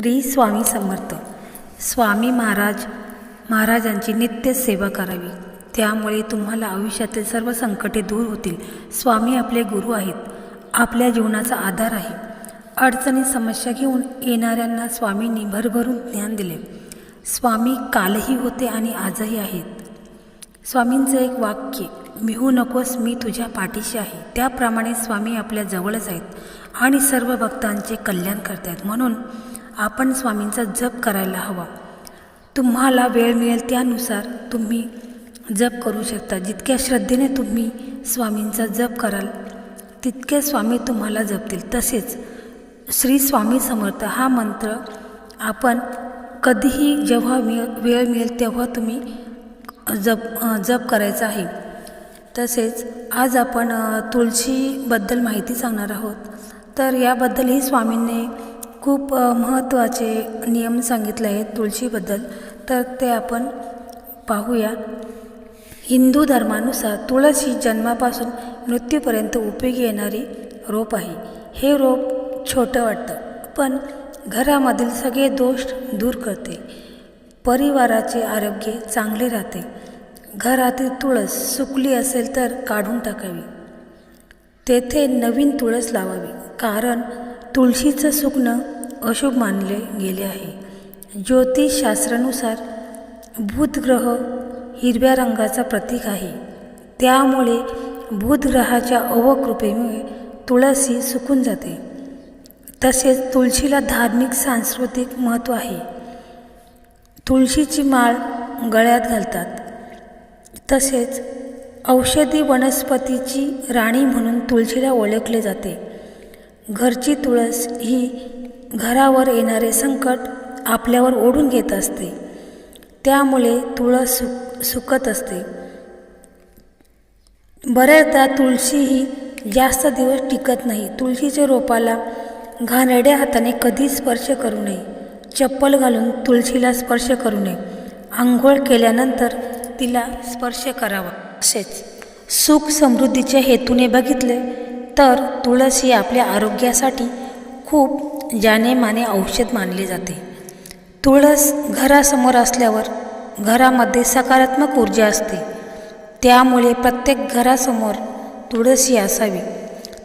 श्री स्वामी समर्थ. स्वामी महाराज महाराजांची नित्य सेवा करावी. त्यामुळे तुम्हाला आयुष्यातील सर्व संकटे दूर होतील. स्वामी आपले गुरु आहेत. आपल्या जीवनाचा आधार आहे. अडचणी समस्या घेऊन येणाऱ्यांना स्वामींनी भरभरून ज्ञान दिले. स्वामी कालही होते आणि आजही आहेत. स्वामींचं एक वाक्य मिहू नकोस मी तुझ्या पाठीशी आहे. त्याप्रमाणे स्वामी आपल्या जवळच आहेत आणि सर्व भक्तांचे कल्याण करतात म्हणून आपण स्वामींचा जप करायला हवा. तुम्हाला वेळ मिळेल त्यानुसार तुम्ही जप करू शकता. जितक्या श्रद्धेने तुम्ही स्वामींचा जप कराल तितके स्वामी तुम्हाला जपतील. तसेच श्री स्वामी समर्थ हा मंत्र आपण कधीही जेव्हा मिळ वेळ मिळेल तेव्हा तुम्ही जप जप करायचा आहे. तसेच आज आपण तुळशीबद्दल माहिती सांगणार आहोत. तर याबद्दलही स्वामींनी खूप महत्त्वाचे नियम सांगितले आहेत तुळशीबद्दल. तर ते आपण पाहूया. हिंदू धर्मानुसार तुळस ही जन्मापासून मृत्यूपर्यंत उपयोगी येणारी रोप आहे. हे रोप छोटं वाटतं पण घरामधील सगळे दोष दूर करते. परिवाराचे आरोग्य चांगले राहते. घरातील तुळस सुकली असेल तर काढून टाकावी. तेथे नवीन तुळस लावावी कारण तुळशीचं सुकणं अशुभ मानले गेले आहे. ज्योतिषशास्त्रानुसार बुधग्रह हिरव्या रंगाचा प्रतीक आहे. त्यामुळे बुधग्रहाच्या अवकृपेमुळे तुळसी सुकून जाते. तसेच तुळशीला धार्मिक सांस्कृतिक महत्त्व आहे. तुळशीची माळ गळ्यात घालतात. तसेच औषधी वनस्पतीची राणी म्हणून तुळशीला ओळखले जाते. घरची तुळस ही घरावर येणारे संकट आपल्यावर ओढून घेत असते. त्यामुळे तुळस सुक सुकत असते. बऱ्याचदा तुळशी ही जास्त दिवस टिकत नाही. तुळशीच्या रोपाला घाणेरड्या हाताने कधीच स्पर्श करू नये. चप्पल घालून तुळशीला स्पर्श करू नये. आंघोळ केल्यानंतर तिला स्पर्श करावा. तसेच सुख समृद्धीच्या हेतूने बघितले तर तुळस ही आपल्या आरोग्यासाठी खूप ज्याने माने औषध मानले जाते. तुळस घरासमोर असल्यावर घरामध्ये सकारात्मक ऊर्जा असते. त्यामुळे प्रत्येक घरासमोर तुळशी असावी.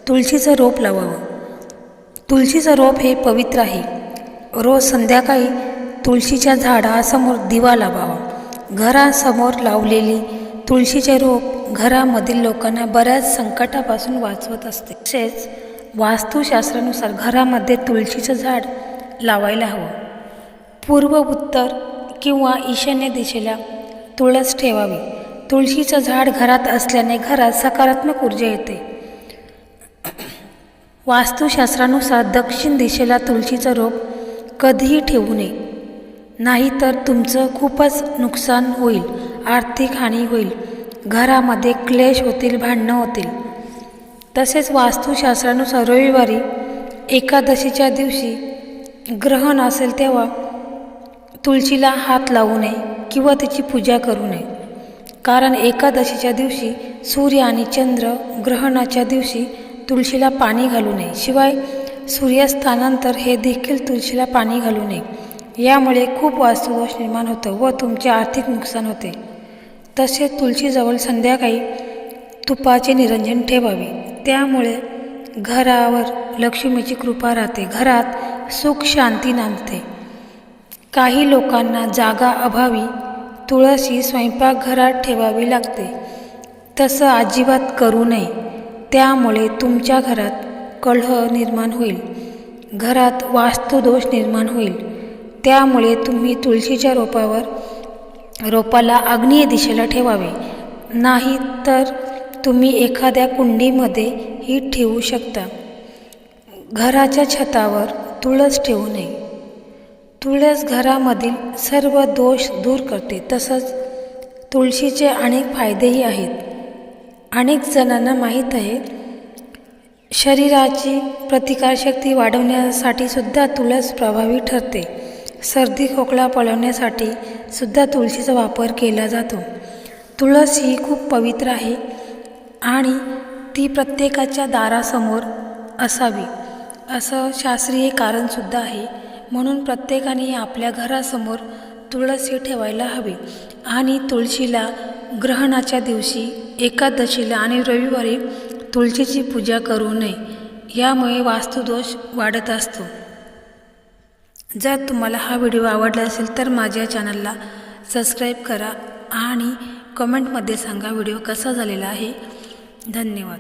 तुळशीचं रोप लावावं. तुळशीचं रोप हे पवित्र आहे. रोज संध्याकाळी तुळशीच्या झाडासमोर दिवा लावावा. घरासमोर लावलेली तुळशीचे रोप घरामधील लोकांना बऱ्याच संकटापासून वाचवत असते. तसेच वास्तुशास्त्रानुसार घरामध्ये तुळशीचं झाड लावायला हवं. पूर्व उत्तर किंवा ईशान्य दिशेला तुळस ठेवावी. तुळशीचं झाड घरात असल्याने घरात सकारात्मक ऊर्जा येते. वास्तुशास्त्रानुसार दक्षिण दिशेला तुळशीचं रोप कधीही ठेवू नये. नाहीतर तुमचं खूपच नुकसान होईल आर्थिक हानी होईल. घरामध्ये क्लेश होतील भांडणं होतील. तसेच वास्तुशास्त्रानुसार रविवारी एकादशीच्या दिवशी ग्रहण असेल तेव्हा तुळशीला हात लावू नये किंवा तिची पूजा करू नये. कारण एकादशीच्या दिवशी सूर्य आणि चंद्र ग्रहणाच्या दिवशी तुळशीला पाणी घालू नये. शिवाय सूर्यास्तानंतर हे देखील तुळशीला पाणी घालू नये. यामुळे खूप वास्तुदोष निर्माण होतं व तुमचे आर्थिक नुकसान होते. तसेच तुळशीजवळ संध्याकाळी तुपाचे निरंजन ठेवावे. त्यामुळे घरावर लक्ष्मीची कृपा राहते. घरात सुख शांती नांदते. काही लोकांना जागा अभावी तुळशी स्वयंपाकघरात ठेवावी लागते. तसं अजिबात करू नये. त्यामुळे तुमच्या घरात कलह निर्माण होईल. घरात वास्तुदोष निर्माण होईल. त्यामुळे तुम्ही तुळशीच्या रोपावर रोपाला आग्नेय दिशेला ठेवावे. नाही तर तुम्ही एखाद्या कुंडीमध्ये ही ठेवू शकता. घराच्या छतावर तुळस ठेवू नये. तुळस घरामधील सर्व दोष दूर करते तसंच तुळशीचे अनेक फायदेही आहेत. अनेक जणांना माहीत आहे शरीराची प्रतिकारशक्ती वाढवण्यासाठी सुद्धा तुळस प्रभावी ठरते. सर्दी खोकला पळवण्यासाठी सुद्धा तुळशीचा वापर केला जातो. तुळस ही खूप पवित्र आहे आणि ती प्रत्येकाच्या दारासमोर असावी असं शास्त्रीय कारणसुद्धा आहे. म्हणून प्रत्येकाने आपल्या घरासमोर तुळस ठेवायला हवी. आणि तुळशीला ग्रहणाच्या दिवशी एकादशीला आणि रविवारी तुळशीची पूजा करू नये. यामुळे वास्तुदोष वाढत असतो. जर तुम्हाला हा व्हिडिओ आवडला असेल तर माझ्या चॅनलला सबस्क्राईब करा आणि कमेंटमध्ये सांगा व्हिडिओ कसा झालेला आहे. धन्यवाद.